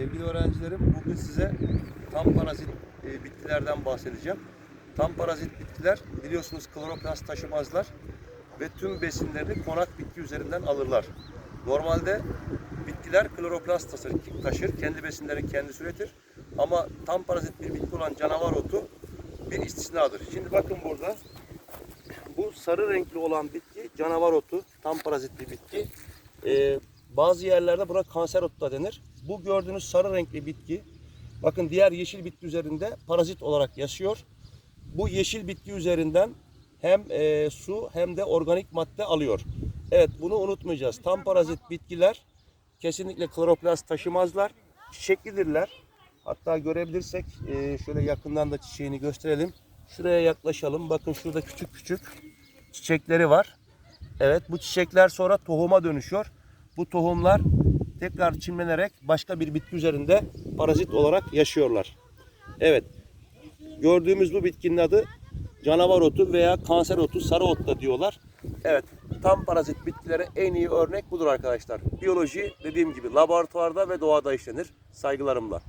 Sevgili öğrencilerim bugün size tam parazit e, bitkilerden bahsedeceğim. Tam parazit bitkiler biliyorsunuz kloroplast taşımazlar ve tüm besinlerini konak bitki üzerinden alırlar. Normalde bitkiler kloroplast taşır, taşır kendi besinlerini kendisi üretir. Ama tam parazit bir bitki olan canavar otu bir istisnadır. Şimdi bakın burada bu sarı renkli olan bitki canavar otu, tam parazit bir bitki. Ee, bazı yerlerde buna kanser otu da denir. Bu gördüğünüz sarı renkli bitki, bakın diğer yeşil bitki üzerinde parazit olarak yaşıyor. Bu yeşil bitki üzerinden hem e, su hem de organik madde alıyor. Evet bunu unutmayacağız. Tam parazit bitkiler kesinlikle kloroplast taşımazlar. Çiçeklidirler. Hatta görebilirsek e, şöyle yakından da çiçeğini gösterelim. Şuraya yaklaşalım. Bakın şurada küçük küçük çiçekleri var. Evet bu çiçekler sonra tohuma dönüşüyor. Bu tohumlar tekrar çimlenerek başka bir bitki üzerinde parazit olarak yaşıyorlar. Evet. Gördüğümüz bu bitkinin adı canavar otu veya kanser otu, sarı ot da diyorlar. Evet, tam parazit bitkilere en iyi örnek budur arkadaşlar. Biyoloji dediğim gibi laboratuvarda ve doğada işlenir. Saygılarımla.